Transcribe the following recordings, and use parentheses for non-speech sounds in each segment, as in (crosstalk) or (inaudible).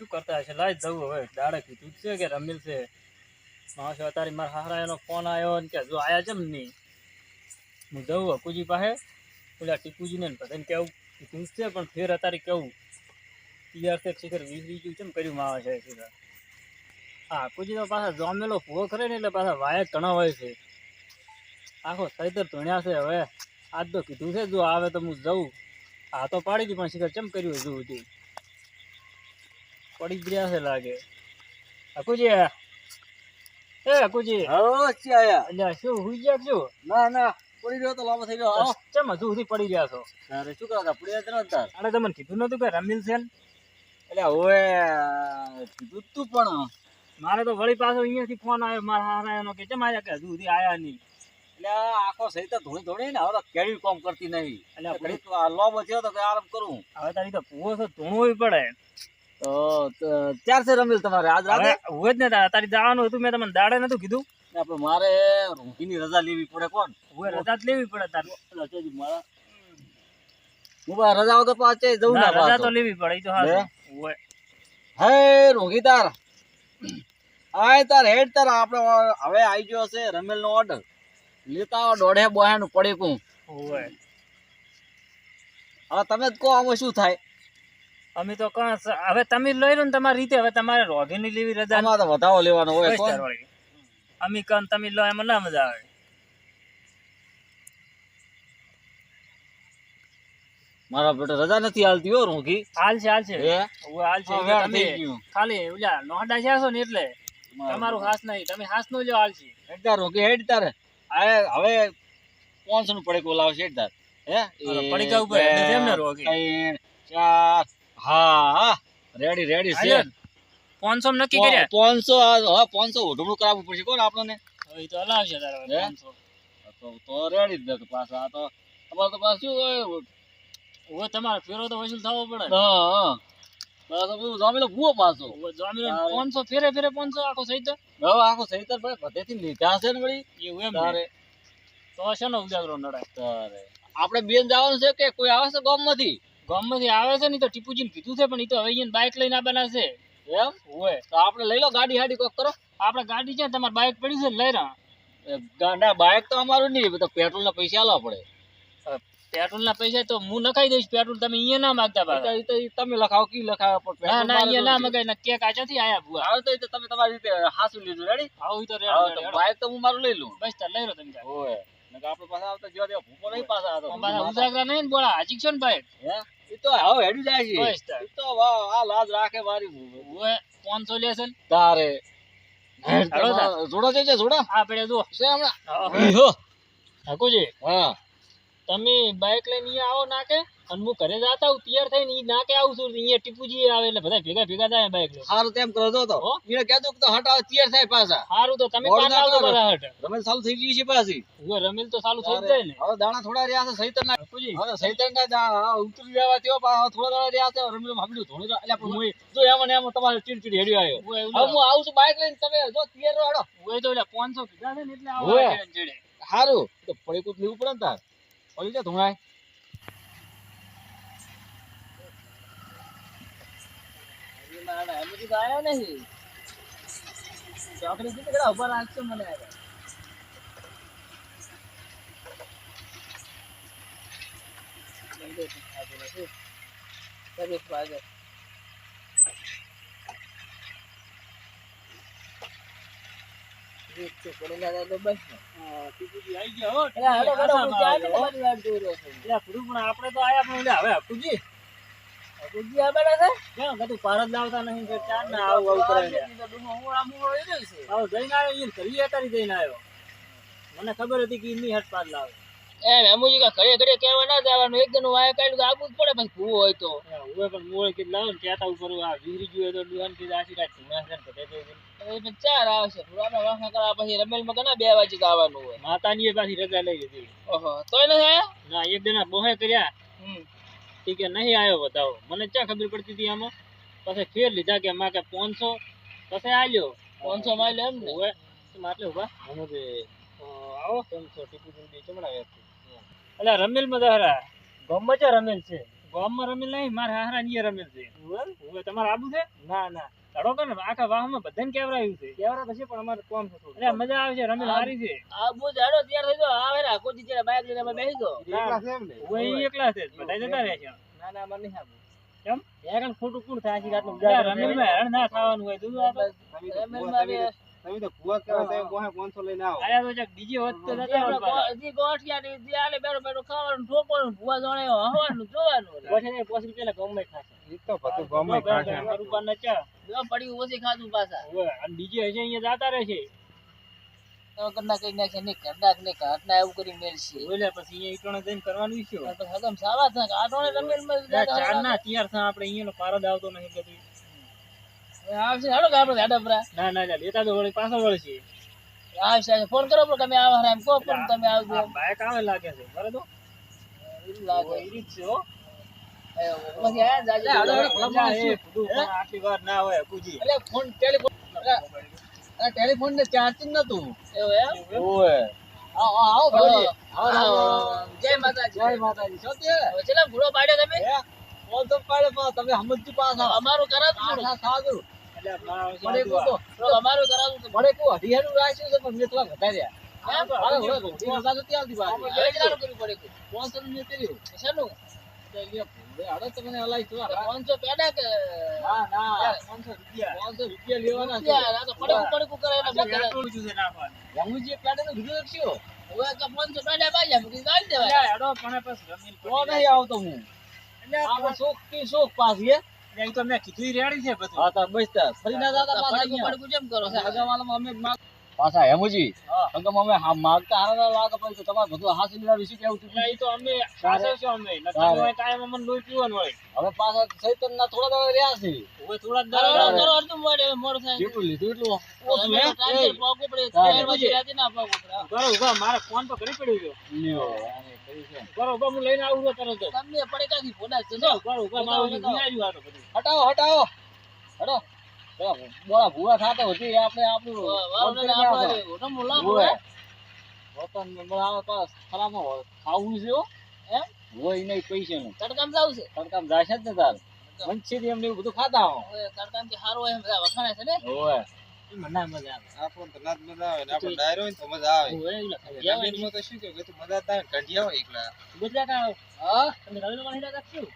શું કરતા હશે? લાઈ જવું હવે. દાડે કીધું છે કે રમીલ છે. માણસો અત્યારે મારા હારા એનો ફોન આવ્યો ને કે જો આયા છે નહીં. હું જવું હકુજી પાસે. પેલા ટીપુજીને ને બધાને કેવું? કીધું છે, પણ ફેર અત્યારે કેવું? તૈયાર છે, શિખર વીસ છે કેમ કર્યું માવા છે શિખર? હા હકુજી તો પાછા જોમેલો ભૂવો કરે ને એટલે પાછા વાય તણાવ હોય છે. આખો સૈતર ધોણ્યા છે હવે. આજ તો કીધું છે, જો આવે તો હું જઉં. હા તો પાડી દી પણ શિખર ચમ કર્યું હજુ સુધી? પડી જ રહ્યા છે લાગે. અકુજી એ અકુજી. હા આયા? અલ્યા શું હુઈ ગયા છો ના ના પડી રહ્યો તો લાંબો થઈ ગયો. આવો ચમ હજુ સુધી પડી ગયા છો. અરે શું કરતા પડી રહ્યા તાર અને તમને કીધું નતું કે રમીલ છે એટલે હવે કીધું તું પણ. મારે તો વળી પાછો અહીંયાથી ફોન આવ્યો. મારા હારા એનો કે ચમ આયા કે હજુ સુધી આયા નહીં? એટલે આખો સહિત ધોણી ધોણી ને હવે કેળવી કોમ કરતી નહીં. એટલે લોબો થયો તો કે આરામ કરું? હવે તારી તો ભૂવો છે ધૂણવું પડે. તો તો છે રમેલ તમારે? આજ રાતે? હોય જ ને તારે જવાનું હતું મેં તમને દાડે નતું કીધું. આપણે મારે રૂંકીની રજા લેવી પડે કોણ? હોય રજા જ લેવી પડે તારે. મારા. હું રજા વગર પાછે જવું ના, ના રજા તો લેવી પડે તો. હોય હે? રોગી તાર. આય તાર હેડ તાર આપણે હવે આવી ગયો છે રમેલ નો ઓર્ડર લેતા દોઢે બોહે નું કું હોય હવે તમે જ કહો આમાં શું થાય. અમે તો હવે તમે લઈ લો ને તમારી રીતે. હવે તમારે રોગીની લેવી રજા તો વધાવો લેવાનો હોય કોણ? અમે કાં તમે લો એમાં ના મજા આવે. મારા બેટા રજા નથી હાલતી હો રોગી હાલ છે હાલ છે. હે? હવે હાલ છે તમે ખાલી ઓલા નોડા છે છો ને એટલે તમારું હાસ નહીં તમે હાસ નો લ્યો હાલ છે. હેડ તાર રોગી હેડ તાર. હવે હવે પાંચસો નું કોલાવ છે હેડ તાર. હે? પડીકા ઉપર હેડે છે એમ ને રોગી? ત્રણ, ચાર હા રેડી રેડી છે ને? પાંચસો નક્કી કર્યા? પાંચસો હા પાંચસો ઓઢમણું કરાવવું પડશે. કોણ આપણને? હવે તો હલાવશે તારે 500. તો તો રેડી જ દે પાછા. આ તો તમારે તો પાછું હોય? તમારે ફેરો તો વસૂલ થવો પડે. હા જામેલો ભૂવો પાછો. તારે. 500 ફેરે ફેરે 500 આખો સહિત હવે આખો સહીતર ભાઈ બધેથી લીધા છે ને વળી? એવું એમ તારે તો શેનો ઉજાગરો નડાય? તારે. આપણે બેન જવાનું છે કે કોઈ આવે છે ગામમાંથી? ગામમાંથી આવે છે ને તો ટીપુજીને કીધું છે પણ એ તો હવે અહીંયા બાઇક લઈને આવવાના છે. એમ? હોય તો આપણે લઈ લો ગાડી હાડી કોક કરો. આપણે ગાડી છે તમારી બાઇક પડી છે લઈ રહ્યા ના બાઇક તો અમારું નહીં તો પેટ્રોલ ના પૈસા આલવા પડે. પેટ્રોલ ના પૈસા તો હું નખાઈ દઈશ પેટ્રોલ તમે અહીંયા ના માગતા તમે લખાવો કી લખાવો પણ ના મગાઈ ના મારે અહીંયા ના મગાય ના કે કાચાથી આયા ભુવા. આવે તો તમે તમારી રીતે હાસું લીધું રેડી આવું તો રેડો. બાઇક તો હું મારું લઈ લઉં. બસ તો લઈ લો તમે. ઓય આપણે પાછા આવતા જો ભૂપો નહીં પાછા આવતા. પાછા ઉજાગરા નહીં બોલા હાજી છો ને બાઇક હે? ઈ તો હવે હેડી જાય છે. ઈ તો આ લાજ રાખે મારી હોય 500 લેશે તારે. જોડો છે જોડો આ જો છે હમણાં. હાકુજી હા. તમે બાઇક લઈને અહીંયા આવો નાકે અને હું ઘરે જતા હું તૈયાર થઈને ઈ નાકે આવું છું અહીંયા ટીપુજી આવે એટલે બધા ભેગા ભેગા થાય બાઇક લઈને. સારું તેમ કરો તો. હો? એને કહેતો કે હટ આવે તૈયાર થાય પાછા. સારું તો તમે પાછા આવજો બધા હટ. રમેલ ચાલુ થઈ ગઈ છે પાછી. હવે રમેલ તો ચાલુ થઈ જાય ને. હવે દાણા થોડા રહ્યા છે સૈતર ના ટીપુજી હવે સહીતર ના ઉતરી જવા પણ થોડા દાણા રહ્યા છે રમેલ ભાગડ્યું થોડું એટલે પણ હું જો એમ ને એમ તમારે ચીડચીડ હેડ્યો આવ્યો. હવે હું આવું છું બાઇક લઈને તમે જો તૈયાર રહો હોય તો એટલે 500 કીધા છે ને એટલે આવો. સારું તો પડી કૂદ લેવું પડે ને તાર. પડી જા ધોણાય ચોકડી કેટલી કડા ઊભા રાખશો મને હવે? ગયા આવ્યો હો. એટલે થોડું પણ આપણે તો આયા પણ હવે હકુજી કેમ? કતું પાર લાવતા નહીં કે ચાર ના આવું આવું કરે છે. આવો જઈને આવ્યો ઈ ઘડીએ તારી જઈને આવ્યો. મને ખબર હતી કે એમની હટ પાર લાવે. એમ એમુજી કા ઘડીએ ઘડીએ કહેવા ના જવાનું. એક જણું વાય કાઢ્યું આપવું જ પડે પછી ભૂવો હોય તો. હવે પણ મોળે કે લાવો ને કહેતા ઉપર આ વીરી જોઈએ તો દુકાનથી આશી રાત ધુમાસ ને ચાર આવશે. પુરાના વાસણા કરા પછી રમેલમાં ઘણા બે વાગે આવવાનું હોય. માતાની એ પાછી રજા લઈ લીધી. ઓહો તોય આયા? ના એક દિના બોહે કર્યા. હમ. કે નહીં આવ્યો બતાવો. મને ક્યાં ખબર પડતી હતી આમાં? પછી ફેર લીધા કે માં કે પાંચસો. પછી આલ્યો. પાંચસો માઇલ એમ ને? હવે માટલે ઊભા આવો. પાંચસો ટીપુ જલ્દી ચમડાવ્યા એટલે રમેલમાં દહરા રમેલ છે? ગામમાં રમેલ નહીં મારા હારા ની રમેલ છે. હવે તમારે આબુ છે? ના ના. ધડો કે ને આખા વાહમાં બધાને કેવરાયું છે. કેવરા તો પણ અમારે કોમ છે એટલે મજા આવે છે રમેલ હારી છે. આ બુજ હાડો તૈયાર થઈ જાઓ આવે ને કોઈ જગ્યાએ બાઇક લઈને અમે બેસી જાઓ હવે ઈ એકલા છે બધા જતા રહે છે. ના ના મને નહીં કેમ? યાર ખોટું કોણ થાય? છે આટલું એટલે હેરાન ના થવાનું હોય દૂધ આ તો રમેલમાં બી- આયા તો જક બીજી વખત તો જતા હોય પાછા. હજી ગોઠિયા ની હજી આલે બેઠો બેઠો ખાવાનું ઠોકવાનું ભૂવા જાણે હવાનું જોવાનું. પછી નહીં, પછી પેલા ગામમાં ખાશે. અમારું ઉપર નચા. જો પડી ઓછી ખાધું પાછા. હવે અને બીજી હજી અહીંયા જાતા રહે તો ઘરના કઈ નાખે નહીં ઘરના ને ઘરના એવું કરી મેળશે બોલે પછી અહીંયા ઈટોણે જઈને કરવાનું શું? પછી હગમ સાવા થાય આટોને રમેલમાં ચાર ના તૈયાર થા આપણે અહીંયાનો પારદ આવતો નહીં બધું આવશે હાડો આપણે ગાડા પર ના ના ના લેતા તો વળી પાછળ વળી છે આવશે. ફોન કરો પણ તમે આવો એમ કહો પણ તમે આવજો. બાઈક આવે લાગે છે બરાબર? એવું લાગે. એ રીત છે હો. ટેલિફોન ને ચાર્જિંગ નતું ભલે. જય માતાજી જય માતાજી શું કે ચલા પાડ્યો તમે ફોન તો પાડે પણ તમે સમજતી પાછા અમારું કરાતું સાદું અમારું કરાતું પડે કો અઢિયાનું રાખ્યું છે પણ મેં થોડા ઘટાડ્યા આવતી? હાડો તો મને હલાઈ છો પાંચસો પેડા કે? ના ના પાંચસો રૂપિયા. પાંચસો રૂપિયા લેવાના છે. આ તો પડેકું પડેકું કરે એટલે આપણે બધા. આટલું જ છે નાખવાનું. રમુજી પ્લાટનું કીધું હવે તો પાંચસો પેડા. પણ તો નહીં આવતો હું. એટલે શોખથી શોખ એટલે તો મેં કીધું રેડી છે બધું. હા તો બસ ફરી ના દાદા પડેકું કેમ કરો? છો? હગાવાલામાં અમે પાછા હેમુજી હા. હગમ અમે માગતા હારા લાગે પણ તો તમારે બધું હાસી લીધા વિશે કેવું તું એ તો અમે સારે. છે અમે નકર કાયમ અમને લોહી પીવાનું હોય. હવે પાછા ચૈતન ના થોડા દાડા રહ્યા છે. હવે થોડા દાડા કરો, અડધું મોડે, મોડું થાય. કેટલું લીધું એટલું. ઓ તમે ટાઈમ ટ્રાન્સફર પડે. ત્રણ પછી. રાતે ના પાકો પડે. કરો ઊભા મારે ફોન તો કરી પડ્યો છે. લ્યો કરો ઊભા હું લઈને આવું છું તરત તમને પડે કાથી ફોડા છે, કરો ઊભા મારું. હટાવો હટાવો. હટો. બોલા ભૂવા થાતો હતી આપણે આપણું આપણે હોય? વતન આવે તો ખરામાં હોય. ખાવું છે એમ? હોય નહીં પૈસાનું તડકામાં જાવું છે? તડકામ જાશે જ ને તાર વંચિત એમને એવું બધું ખાતા હો તડકામથી સારું હોય એમ બધા વખાણે છે ને? હોય ઈ મને ના મજા આવે. હોય એવું લખાય. ગુજરાત આવે હા તમે રવિ માં રાત રાખશું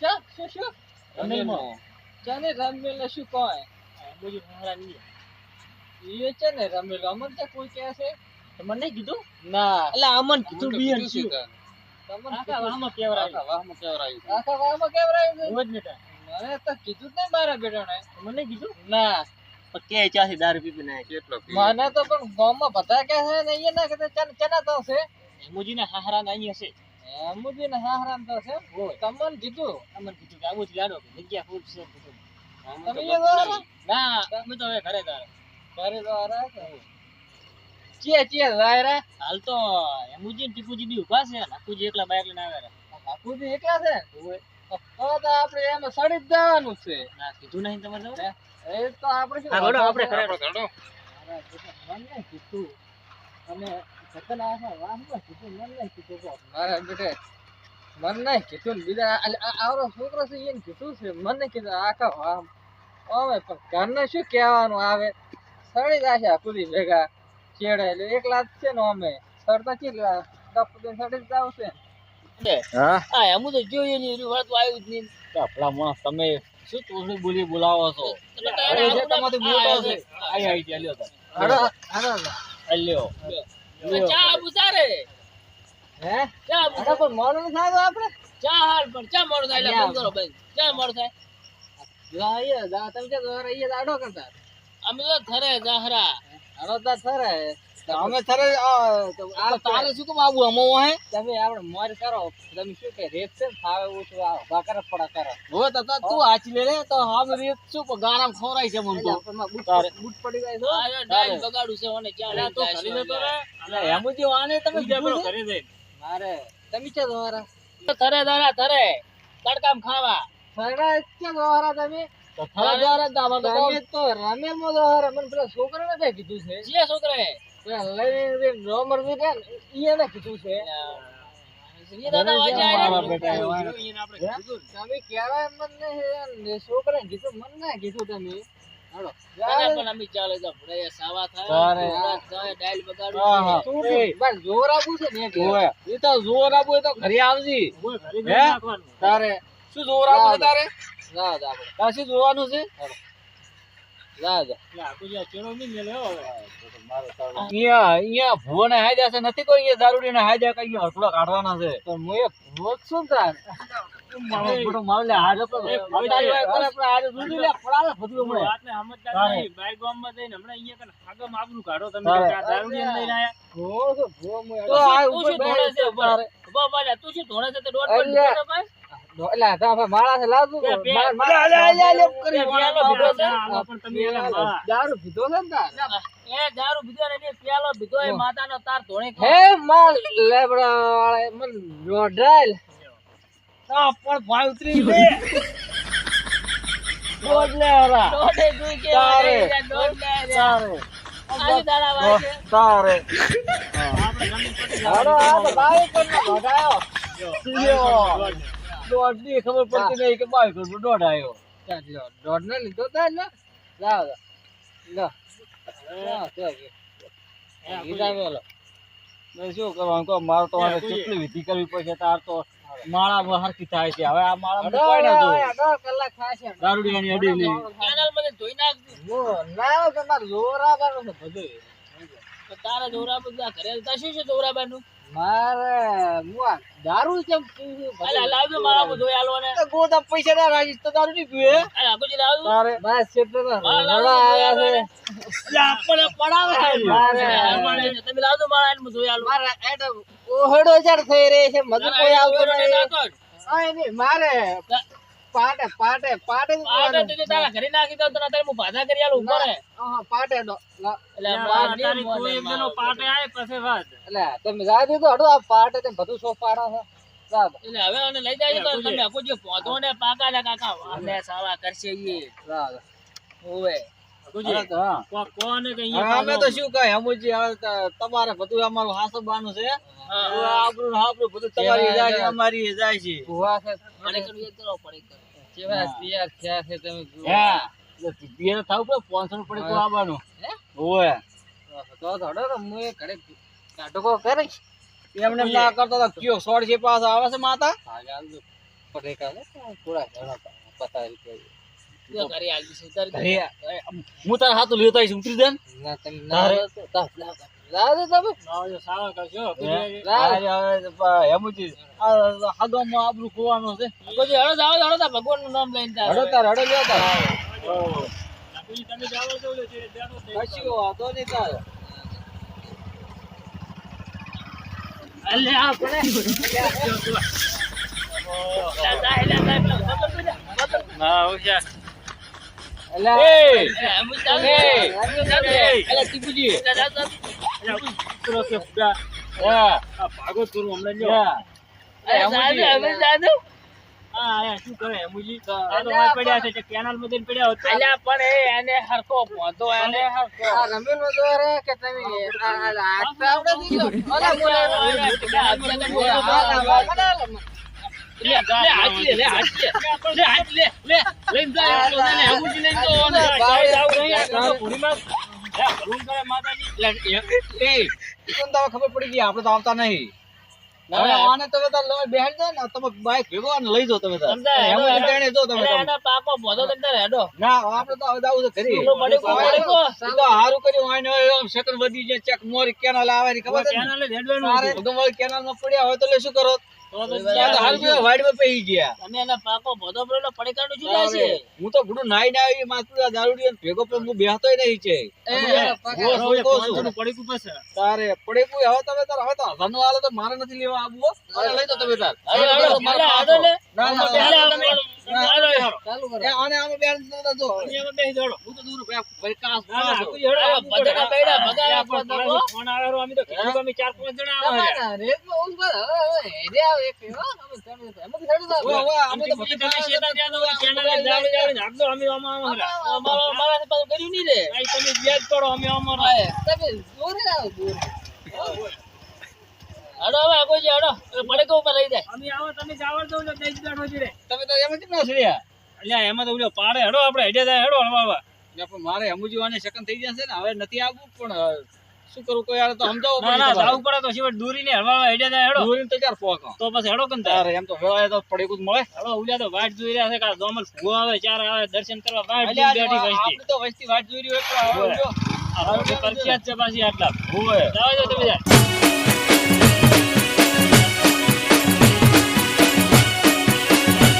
શું શું શું રમેલમાં. ચાને રમેલો શું કહે હા, બીજું હારા એ છે ને રમેલ. અમન તો કોઈ કહે છે? મને કીધું? ના. એટલે અમન કીધું બિયન શું? તમને આખા વાહમાં કેવરાયું. આખા વાળમાં કેમ રહ્યું છે? રોજ નતા. મને તો કીધું જ નહીં મારા બેટાને. મને કીધું? ના. કે ચાસી દારૂ પી પીને આયા. મને તો પણ ગામમાં બધા કહે છે ને એ ના કહેતા ચન તો છે. મુજીના હાહરા ના અહીંયા છે. એમુજી ને હાહરામ તો છે. તમને કીધું? અમને કીધું કે આવું જ લાડો જગ્યા ફૂલ છે. તમે એ દ્વારા ના અમે તો હવે ઘરે તારે ઘરે દ્વારા ચીએ ચીએ જાયરા હાલ તો એમુજી ટીપુજી બી ઊભા છે નાકુજી એકલા બાઈક લઈને આવ્યા રહ્યા. એકલા છે? તો તો આપણે એમ સડી જ જવાનું છે. ના કીધું નહીં તમારે જવું? એ તો આપણે હા, ઘડો, આપણે ઘરે. મારા બેટા મને કીધું. અને જતન આશા વાહમાં કીધું મને કીધું મારા બેટે મને કીધું બીજા આ- આ- આવડો છોકરો છે એને કીધું છે મને કીધું આખા વાહ અમે પણ ઘરને શું કહેવાનું આવે? સડી જશે આ કુદી ભેગા. ચેડે એટલે એકલા જ છે ને અમે. સરતા કેટલા? કપડે સડી જ આવશે. હા? હા એમ તો જોઈએ નહીં એની વાત તો આવ્યું જ નહીં. આપણા માણસ તમે શું તોડી બોલી બોલાવો છો? તમારો મોટો છે આઈ આઈ ચાલ્યો લ્યો હાડો હાડો ચા બુસારે હે? ચા હાડો પણ મોડું નથી આપણે? ચા હાલ પણ ચા મોડું થાય એટલે ફોન કરો ભાઈ ચા મોડું થાય. લા એ તમે કે દાડો કરતા. અમે તો થરે જાહરા હાડો તા થરે અમે થરે આ તારે શું કેમ આવું અમો હે તમે આપણે મોર કરો. તમે શું કે રેત છે થાવે ઓછું આ બાકર પડા કરો. હો તો તો તું આચી લે તો આમ રેત શું ગારામ ખોરાય છે મન તો. તારે. બૂટ પડી જાય આ બગાડું છે લઈને તો એટલે એમ જ તમે બીજા. મારે. તમે છે દોરા થરે દારા થરે તડકામ ખાવા. સડા છે દોરા તમે તો તમે તો રમેલ મો દોરા મને પેલા છોકરાને તે કીધું છે જે છોકરા પેલા લઈને રોમર વિધે ઈને કીધું છે ને. એને કીધું. તમે કહેવાય મન છોકરાને કીધું મન ના કીધું તમે હાલો દાદા પણ અમે ચાલે તો સાવા થાય તારે. ભૂરા થાય, ડાયલ બગાડું હા, હા. છે. શું છે? જોર આપવું છે ને એ તો જોર આપવું હોય તો ઘરે આવજે. તારે શું જોવાનું છે તારે? ના જા. તારે શું જોવાનું છે? તો શું ધોળે છે તું તે? એટલે તો આપણે માળા છે લાવજો. માળા- માળા- અલ્યા, અલ્યા, અલ્યા, કરી બે પિયાલો ભીધો છે. પણ તમે એને દારૂ પીધો છે ને તાર? એ દારૂ પીધો ને એટલે પ્યાલો એ માતાનો તાર ધોળે હે માલ લેબડા મન પણ ભાઈ ઉતરી (laughs) લે જોઈ કે તારે. આપણે જમીન હાલો આ તો પર ભગાયો. દોઢની ખબર પડતી નહીં કે બાઈક કરોડ દોઢ આવ્યો દોઢ ને લીધો તા ને લાવ તો મેં શું કરવાનું કહો મારે તો કેટલી વિધિ કરવી પડશે તાર તો માળા હરખી થાય છે. હવે આ માળા અઢો ના જો કલાક થાશે દારૂડિયાની અડીલી કેનાલમાં ધોઈ નાખજે. ના તમારે જોર આવવાનું છે બધું. તો તારા જોરાબા બધા ઘરે હતા શું છે દોરાબાનું મારે મુઆ દારૂ કેમ અલા લાવજો મારા આલો ને ગોદા પૈસા ના રાખીશ તો દારૂ નહીં પીવે. અલા આખુજી લાવજો. મારે બસ મારા છે. એટલે આપણે પડાવે. મારે તમે લાવજો મારા ધોઈ આલો. મારે એડો ઓહડો થઈ રહી છે. મજુ કોઈ આવતો એની મારે પાટે પાટે પાટે પાટે તો. તારા ઘરે નાખી દઉં તો અત્યારે હું બાધા કરી આલું ઉપર હા? પાટે નો એટલે માર કોઈ એક નો પાટે આય પછી વાત. એટલે તમે જા દીધો હડો આ પાટે તે બધું સો પાડો છે એટલે હવે આને લઈ જાય તો તમે આખો જે પોધો ને પાકા ને કાકા અમે સાવા કરશે ઈ. ઓવે તમારે બધું અમારું હાસબાનું છે. આપણું આપણું બધું તમારી અમારી જાય છે. કેવા તૈયાર થયા છે તમે જુઓ. હા પડે પાંચસો પડે આવવાનું. ઓય તો તો હું એ ઘરે નાટકો કરીશ એમને ના કરતો તો કયો સોળ છે પાછો આવે છે માતા? પડે કાલે થોડા ઘણા પતા રૂપિયા. હું તારા હાથું લેતો આવીશ ઉતરી દે ને. તારે? દો તમે? આવજો, સાવા કરજો પ- હેમુજી, આ હાગમમાં ખોવાનું છે. પછી હળો હળો તા નામ લઈને તાર તમે તો છે. કશું નહીં તારે અલે જા લા જા પેલો ખબર તો જા. હા, હોશિયાર. એટલે એ! એમ એ, એમ જ ચાલે. એ, અલા ટીપુજી. જા, જા, જા. ઉતરો કે ફુગા. આ ભાગો જ હમણાં. હા. જા. જા, હવે જા, જા. આયા શું કરે હેમુજી? આ તો વાય પડ્યા છે, જે કેનાલમાં જઈને પડ્યા હોત અલ્યા પણ એ એને હરખો પોતો એને હરખો આ રમીન નો દોર હે કે તમે આ આ આવડે દીધો અલા બોલે લે લે લે લે લે લે લે લે લઈને જા ને હમુજી લઈને જો અને જાઓ, ખબર પડી ગઈ આપણે તો આવતા નહીં. આને તમે ને તમે બાઈક ભેગો લઈ તમે જો તમે તમે. પાકો હેડો ના આપણે તો તો હારું કર્યું સેકન્ડ વધી જાય ચેક મોરી કેનાલ આવે ખબર? કેનાલે જ હેડવાનું હતું. પડ્યા હોય તો લે શું કરો હું તો ગુડું નાઈ ના આવી માથું દારૂડી ભેગો પણ હું બેહતોય નહીં છે. પડીકું. તારે પડે કોઈ હવે તમે તાર હવે તો હજારનું આલો તો મારે નથી લેવા આવવું. લઈ તો તમે તાર. ના, ના, તમે જોરે આવો, જોરે. હેડો હવે આગોજી હડો હેડો પડે ઉપર લઈ જાય? અમે આવો તમે જાવર દો એટલે દઈ બેઠો છે તમે તો એમ ના છડ્યા અલ્યા એમાં તો ઉલ્યો પાડે હડો આપણે હેડે જાય હડો હળવા એટલે પણ મારે હમુજી વાને સેકન્ડ થઈ જશે ને હવે નથી આવવું પણ શું કરું કોઈ યાર તો સમજાવો ના ના જાવું પડે તો સિવાય દૂરી ને હળવા હેડે જાય હેડો. દૂરી તો ચાર પોકો તો પછી હડો કન તારે એમ તો વેળાએ તો પડે કુદ મળે. હડો ઉલ્યા તો વાટ જોઈ રહ્યા છે કે દોમલ ફુવા આવે ચાર આવે દર્શન કરવા વાટ જોઈ બેઠી વસ્તી. તો વસ્તી વાટ જોઈ રહી હોય તો આવો જો. આ રોડની પરખિયાત છે પાછી આટલા. હોય જાવ જો તમે જાય